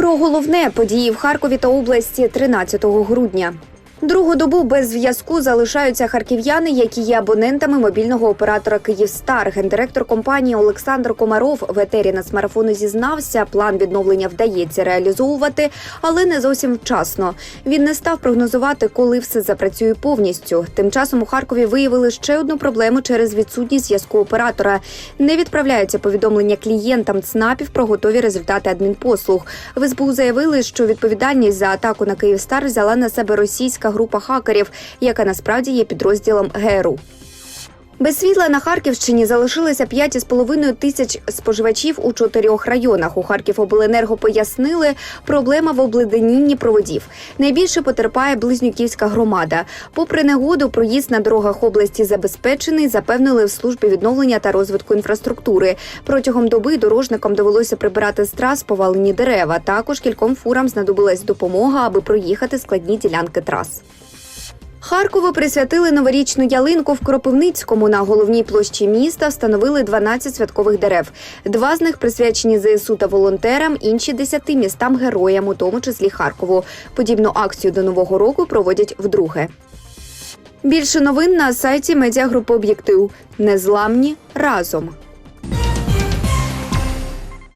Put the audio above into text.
Про головне події в Харкові та області 13 грудня. Другу добу без зв'язку залишаються харків'яни, які є абонентами мобільного оператора Київстар. Гендиректор компанії Олександр Комаров в етері нацмарафону зізнався, план відновлення вдається реалізовувати, але не зовсім вчасно. Він не став прогнозувати, коли все запрацює повністю. Тим часом у Харкові виявили ще одну проблему через відсутність зв'язку оператора. Не відправляються повідомлення клієнтам ЦНАПів про готові результати адмінпослуг. В СБУ заявили, що відповідальність за атаку на Київстар взяла на себе російська група хакерів, яка насправді є підрозділом ГРУ. Без світла на Харківщині залишилося 5,5 тисяч споживачів у чотирьох районах. У Харківобленерго пояснили, проблема в обледенінні проводів. Найбільше потерпає Близнюківська громада. Попри негоду, проїзд на дорогах області забезпечений, запевнили в службі відновлення та розвитку інфраструктури. Протягом доби дорожникам довелося прибирати з трас повалені дерева. Також кільком фурам знадобилась допомога, аби проїхати складні ділянки трас. Харкову присвятили новорічну ялинку в Кропивницькому. На головній площі міста встановили 12 святкових дерев. Два з них присвячені ЗСУ та волонтерам, інші 10 містам героям, у тому числі Харкову. Подібну акцію до нового року проводять вдруге. Більше новин на сайті медіагрупи Об'єктив. Незламні разом.